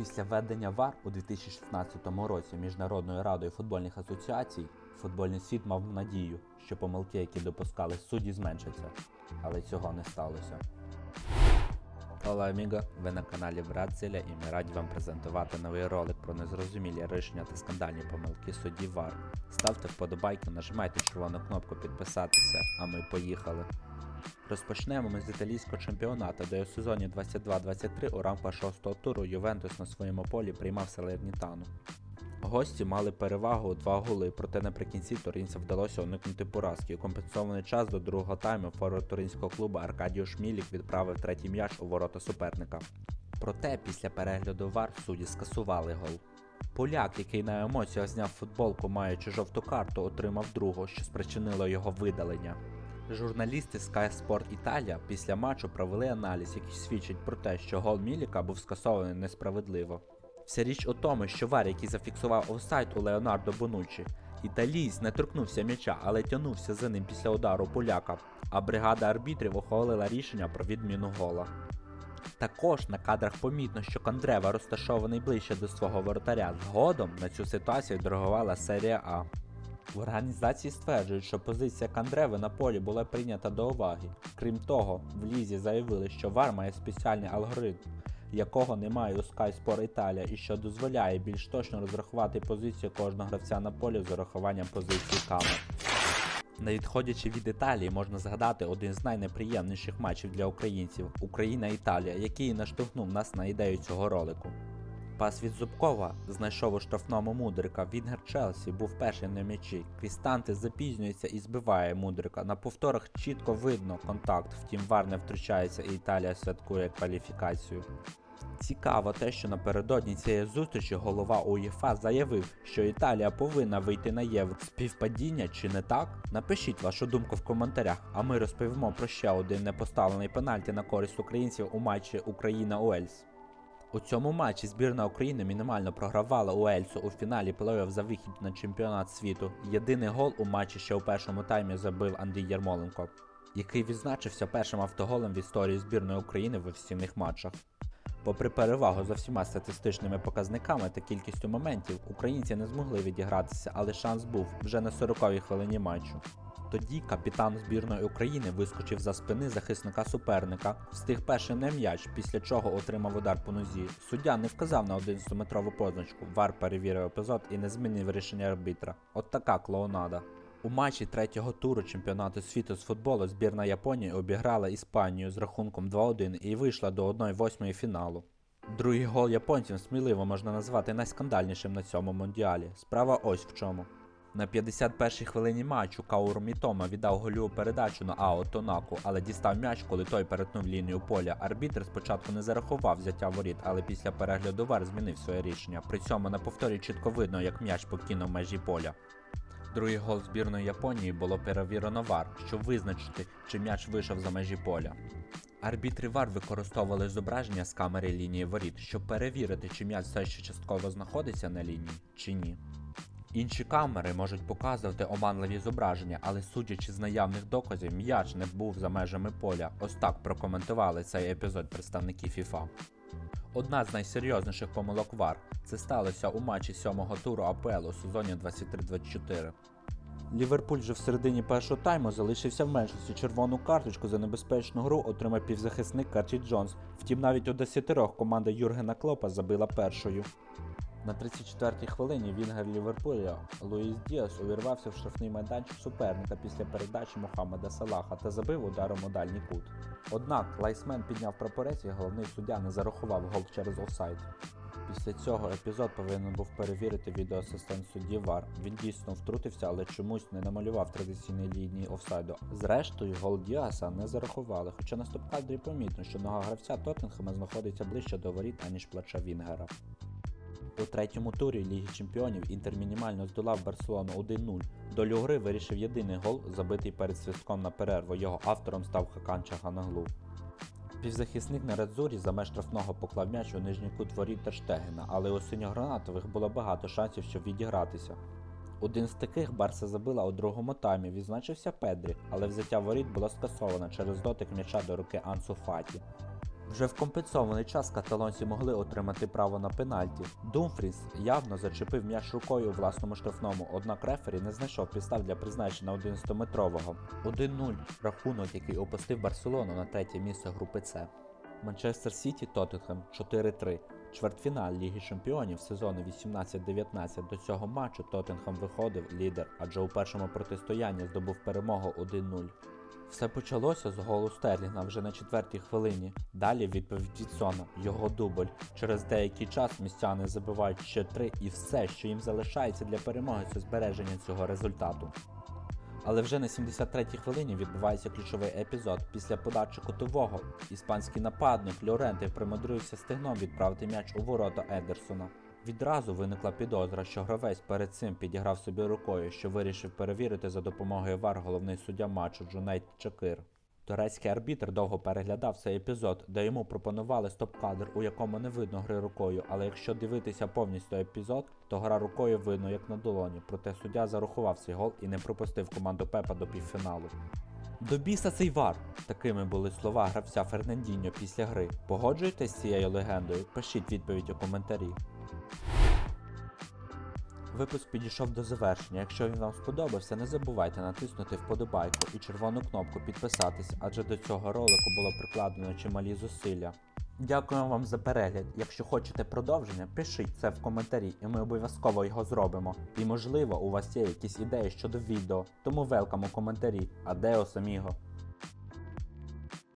Після введення ВАР у 2016 році Міжнародною радою футбольних асоціацій футбольний світ мав надію, що помилки, які допускали судді, зменшаться. Але цього не сталося. Hola amigo, ви на каналі Братзеля і ми раді вам презентувати новий ролик про незрозумілі рішення та скандальні помилки судді ВАР. Ставте вподобайки, нажимайте червону кнопку підписатися, а ми поїхали. Розпочнемо ми з італійського чемпіонату, де у сезоні 22-23 у рамках шостого туру Ювентус на своєму полі приймав Салернітану. Гості мали перевагу у два голи, проте наприкінці туринцям вдалося уникнути поразки. У компенсований час до другого тайму форвард туринського клубу Аркадіо Шмілік відправив третій м'яч у ворота суперника. Проте після перегляду вар судді скасували гол. Поляк, який на емоціях зняв футболку, маючи жовту карту, отримав другу, що спричинило його видалення. Журналісти Sky Sport Italia після матчу провели аналіз, який свідчить про те, що гол Міліка був скасований несправедливо. Вся річ у тому, що вар, який зафіксував офсайд у Леонардо Бонуччі, італієць не торкнувся м'яча, але тягнувся за ним після удару поляка, а бригада арбітрів ухвалила рішення про відміну гола. Також на кадрах помітно, що Кондрева розташований ближче до свого воротаря. Згодом на цю ситуацію дорогувала серія А. В організації стверджують, що позиція Кандреви на полі була прийнята до уваги. Крім того, в лізі заявили, що ВАР має спеціальний алгоритм, якого немає у Sky Sport Italia і що дозволяє більш точно розрахувати позицію кожного гравця на полі з урахуванням позиції камер. Не відходячи від Італії, можна згадати один з найнеприємніших матчів для українців Україна-Італія, який наштовхнув нас на ідею цього ролику. Пас від Зубкова знайшов у штрафному Мудрика. Вінгер Челсі був перший на м'ячі. Крістанти запізнюється і збиває Мудрика. На повторах чітко видно контакт, втім вар не втручається і Італія святкує кваліфікацію. Цікаво те, що напередодні цієї зустрічі голова УЄФА заявив, що Італія повинна вийти на євро. Співпадіння чи не так? Напишіть вашу думку в коментарях, а ми розповімо про ще один непоставлений пенальті на користь українців у матчі Україна-Уельс. У цьому матчі збірна України мінімально програвала Уельсу у фіналі плей-офф за вихід на чемпіонат світу. Єдиний гол у матчі ще у першому таймі забив Андрій Ярмоленко, який відзначився першим автоголем в історії збірної України в офіційних матчах. Попри перевагу за всіма статистичними показниками та кількістю моментів, українці не змогли відігратися, але шанс був вже на 40-й хвилині матчу. Тоді капітан збірної України вискочив за спини захисника суперника, встиг першим на м'яч, після чого отримав удар по нозі. Суддя не вказав на 11-метрову позначку, вар перевірив епізод і не змінив рішення арбітра. От така клоунада. У матчі третього туру чемпіонату світу з футболу збірна Японії обіграла Іспанію з рахунком 2-1 і вийшла до 1-8 фіналу. Другий гол японців сміливо можна назвати найскандальнішим на цьому мундіалі. Справа ось в чому. На 51-й хвилині матчу Кауру Мітома віддав гольову передачу на Ао Тонаку, але дістав м'яч, коли той перетнув лінію поля. Арбітр спочатку не зарахував взяття воріт, але після перегляду вар змінив своє рішення. При цьому на повторі чітко видно, як м'яч покинув межі поля. Другий гол збірної Японії було перевірено вар, щоб визначити, чи м'яч вийшов за межі поля. Арбітри вар використовували зображення з камери лінії воріт, щоб перевірити, чи м'яч все ще частково знаходиться на лінії, чи ні. Інші камери можуть показувати оманливі зображення, але судячи з наявних доказів, м'яч не був за межами поля. Ось так прокоментували цей епізод представники FIFA. Одна з найсерйозніших помилок ВАР це сталося у матчі сьомого туру АПЛ у сезоні 23-24. Ліверпуль же в середині першого тайму залишився в меншості. Червону карточку за небезпечну гру отримав півзахисник Карті Джонс. Втім, навіть у 10 команда Юргена Клопа забила першою. На 34-й хвилині Вінгер Ліверпуля Луїс Діас увірвався в штрафний майданчик суперника після передачі Мохаммеда Салаха та забив ударом у дальній кут. Однак Лайсмен підняв прапорець і головний суддя не зарахував гол через офсайд. Після цього епізод повинен був перевірити відеоасистент судді ВАР. Він дійсно втрутився, але чомусь не намалював традиційної лінії офсайду. Зрештою, гол Діаса не зарахували, хоча на стоп-кадрі помітно, що нога гравця Тоттенхема знаходиться ближче до воріт, аніж плеча Вінгера. У третьому турі Ліги Чемпіонів Інтер мінімально здолав Барселону 1-0. Долю гри вирішив єдиний гол, забитий перед свистком на перерву. Його автором став Хакан Чаганаглу. Півзахисник на Радзурі за меж штрафного поклав м'яч у нижній кут воріт Терштегена, але у синьогранатових було багато шансів, щоб відігратися. Один з таких Барса забила у другому таймі, відзначився Педрі, але взяття воріт було скасовано через дотик м'яча до руки Ансу Фаті. Вже в компенсований час каталонці могли отримати право на пенальті. Думфріс явно зачепив м'яч рукою у власному штрафному, однак рефері не знайшов підстав для призначення 11-метрового. 1-0 рахунок, який опустив Барселону на третє місце групи С. Манчестер Сіті Тоттенхем 4-3. Чвертьфінал Ліги Чемпіонів сезону 18-19 до цього матчу Тоттенхем виходив лідер, адже у першому протистоянні здобув перемогу 1-0. Все почалося з голу Стерлінга вже на четвертій хвилині. Далі відповідь від Сона, його дубль. Через деякий час містяни забивають ще три, і все, що їм залишається для перемоги, це збереження цього результату. Але вже на 73-й хвилині відбувається ключовий епізод. Після подачі кутового іспанський нападник Льоренте примудрився стегном відправити м'яч у ворота Едерсона. Відразу виникла підозра, що гравець перед цим підіграв собі рукою, що вирішив перевірити за допомогою ВАР головний суддя матчу Джунейт Чакир. Турецький арбітр довго переглядав цей епізод, де йому пропонували стоп-кадр, у якому не видно гри рукою, але якщо дивитися повністю епізод, то гра рукою видно як на долоні, проте суддя зарахував цей гол і не пропустив команду Пепа до півфіналу. До біса цей вар! Такими були слова гравця Фернандіньо після гри. Погоджуєтесь з цією легендою? Пишіть відповідь у коментарі. Випуск підійшов до завершення. Якщо він вам сподобався, не забувайте натиснути вподобайку і червону кнопку підписатись, адже до цього ролику було прикладено чималі зусилля. Дякуємо вам за перегляд. Якщо хочете продовження, пишіть це в коментарі, і ми обов'язково його зробимо. І можливо, у вас є якісь ідеї щодо відео, тому велкам у коментарі. Адеос аміго!